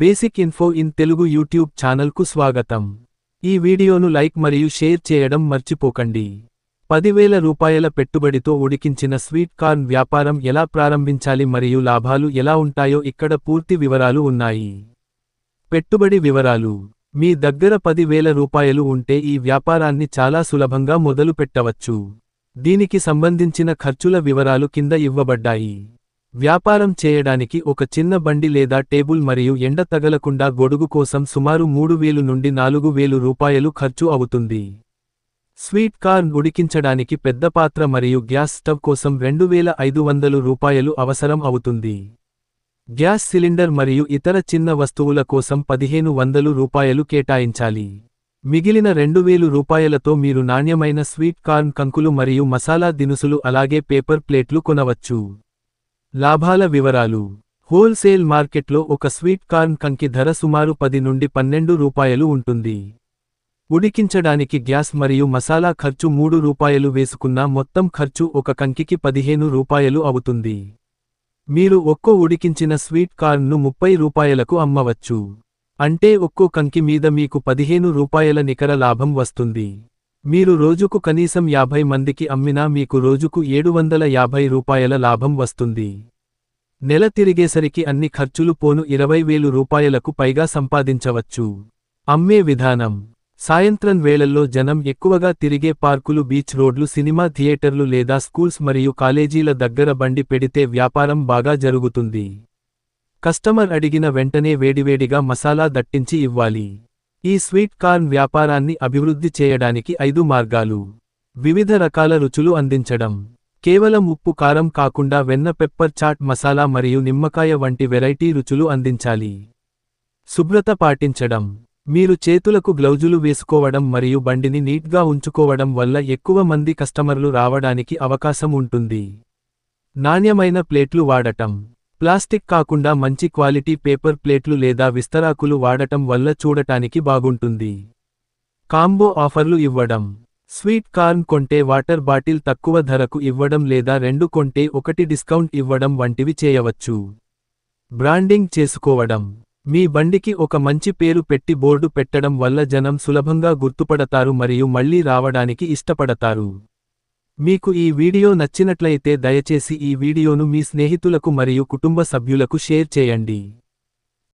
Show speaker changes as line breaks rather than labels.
Basic info in Telugu YouTube ఛానల్కు స్వాగతం. ఈ వీడియోను లైక్ మరియు షేర్ చేయడం మర్చిపోకండి. పదివేల రూపాయల పెట్టుబడితో ఉడికించిన స్వీట్ కార్న్ వ్యాపారం ఎలా ప్రారంభించాలి మరియు లాభాలు ఎలా ఉంటాయో ఇక్కడ పూర్తి వివరాలు ఉన్నాయి. పెట్టుబడి వివరాలు. మీ దగ్గర పదివేల రూపాయలు ఉంటే ఈ వ్యాపారాన్ని చాలా సులభంగా మొదలు పెట్టవచ్చు దీనికి సంబంధించిన ఖర్చుల వివరాలు కింద ఇవ్వబడ్డాయి. వ్యాపారం చేయడానికి ఒక చిన్న బండి లేదా టేబుల్ మరియు ఎండ తగలకుండా గొడుగు కోసం సుమారు మూడు వేలు నుండి నాలుగు వేలు రూపాయలు ఖర్చు అవుతుంది. స్వీట్ కార్న్ ఉడికించడానికి పెద్ద పాత్ర మరియు గ్యాస్ స్టవ్ కోసం రెండు వేల ఐదు వందలు రూపాయలు అవసరం అవుతుంది. గ్యాస్ సిలిండర్ మరియు ఇతర చిన్న వస్తువుల కోసం పదిహేను వందలు రూపాయలు కేటాయించాలి. మిగిలిన రెండు వేలు రూపాయలతో మీరు నాణ్యమైన స్వీట్ కార్న్ కంకులు మరియు మసాలా దినుసులు అలాగే పేపర్ ప్లేట్లు కొనవచ్చు. లాభాల వివరాలు. హోల్సేల్ మార్కెట్లో ఒక స్వీట్ కార్న్ కంకి ధర సుమారు పది నుండి పన్నెండు రూపాయలు ఉంటుంది. ఉడికించడానికి గ్యాస్ మరియు మసాలా ఖర్చు మూడు రూపాయలు వేసుకున్న మొత్తం ఖర్చు ఒక కంకికి పదిహేను రూపాయలు అవుతుంది. మీరు ఒక్కో ఉడికించిన స్వీట్ కార్న్ను ముప్పై రూపాయలకు అమ్మవచ్చు. అంటే ఒక్కో కంకి మీద మీకు పదిహేను రూపాయల నికర లాభం వస్తుంది. మీరు రోజుకు కనీసం యాభై మందికి అమ్మినా మీకు రోజుకు ఏడు వందల యాభై రూపాయల లాభం వస్తుంది. నెల తిరిగేసరికి అన్ని ఖర్చులు పోను ఇరవై వేలు రూపాయలకు పైగా సంపాదించవచ్చు. అమ్మే విధానం. సాయంత్రం వేళల్లో జనం ఎక్కువగా తిరిగే పార్కులు బీచ్ రోడ్లు సినిమా థియేటర్లు లేదా స్కూల్స్ మరియు కాలేజీల దగ్గర బండి పెడితే వ్యాపారం బాగా జరుగుతుంది. కస్టమర్ అడిగిన వెంటనే వేడివేడిగా మసాలా దట్టించి ఇవ్వాలి. ఈ స్వీట్ కార్న్ వ్యాపారాన్ని అభివృద్ధి చేయడానికి ఐదు మార్గాలు. వివిధ రకాల రుచులు అందించడం. కేవలం ఉప్పు కారం కాకుండా వెన్న పెప్పర్ చాట్ మసాలా మరియు నిమ్మకాయ వంటి వెరైటీ రుచులు అందించాలి. శుభ్రత పాటించడం. మీరు చేతులకు గ్లౌజులు వేసుకోవడం మరియు బండిని నీట్గా ఉంచుకోవడం వల్ల ఎక్కువ మంది కస్టమర్లు రావడానికి అవకాశం ఉంటుంది. నాణ్యమైన ప్లేట్లు వాడటం. ప్లాస్టిక్ కాకుండా మంచి క్వాలిటీ పేపర్ ప్లేట్లు లేదా విస్తరాకులు వాడటం వల్ల చూడటానికి బాగుంటుంది. కాంబో ఆఫర్లు ఇవ్వడం. స్వీట్ కార్న్ కొంటే వాటర్ బాటిల్ తక్కువ ధరకు ఇవ్వడం లేదా రెండు కొంటే ఒకటి డిస్కౌంట్ ఇవ్వడం వంటివి చేయవచ్చు. బ్రాండింగ్ చేసుకోవడం. మీ బండికి ఒక మంచి పేరు పెట్టి బోర్డు పెట్టడం వల్ల జనం సులభంగా గుర్తుపడతారు మరియు మళ్ళీ రావడానికి ఇష్టపడతారు. మీకు ఈ వీడియో నచ్చినట్లయితే దయచేసి ఈ వీడియోను మీ స్నేహితులకు మరియు కుటుంబ సభ్యులకు షేర్ చేయండి.